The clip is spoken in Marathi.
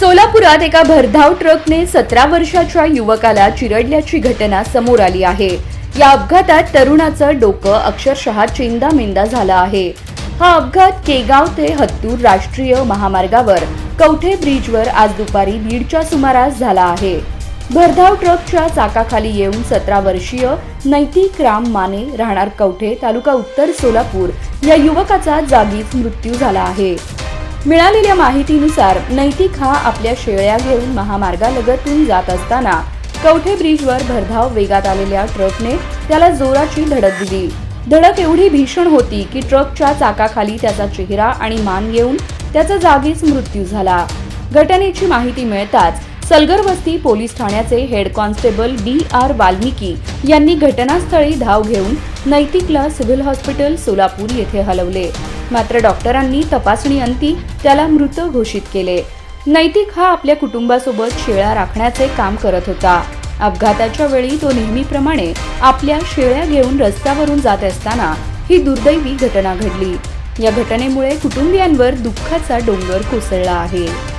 सोलापुरात एका भरधाव ट्रकने सतरा वर्षाच्या युवकाला चिरडल्याची घटना समोर आली आहे. या अपघातात तरुणाचं डोकं अक्षरशः चिंदामिंदा झालं आहे. हा अपघात केगाव ते हत्तूर राष्ट्रीय महामार्गावर कवठे ब्रिजवर आज दुपारी दीडच्या सुमारास झाला आहे. भरधाव ट्रकच्या चाकाखाली येऊन सतरा वर्षीय नैतिक राम माने राहणार कवठे तालुका उत्तर सोलापूर या युवकाचा जागीच मृत्यू झाला आहे. मिळालेल्या माहितीनुसार नैतिक हा आपल्या शेळ्या घेऊन महामार्गालगतून जात असताना कवठे ब्रिजवर भरधाव वेगात आलेल्या ट्रकने त्याला जोराची धडक दिली. धडक एवढी भीषण होती की ट्रकच्या चाकाखाली त्याचा चेहरा आणि मान येऊन त्याचा जागीच मृत्यू झाला. घटनेची माहिती मिळताच सलगर वस्ती पोलीस ठाण्याचे head constable D R Valmiki यांनी घटनास्थळी धाव घेऊन नैतिकला सिव्हिल हॉस्पिटल सोलापूर येथे हलवले. मात्र डॉक्टरांनी तपासणी अंती त्याला मृत घोषित केले. नैतिक हा आपल्या कुटुंबासोबत शेळ्या राखण्याचे काम करत होता. अपघाताच्या वेळी तो नेहमीप्रमाणे आपल्या शेळ्या घेऊन रस्त्यावरून जात असताना ही दुर्दैवी घटना घडली. या घटनेमुळे कुटुंबियांवर दुःखाचा डोंगर कोसळला आहे.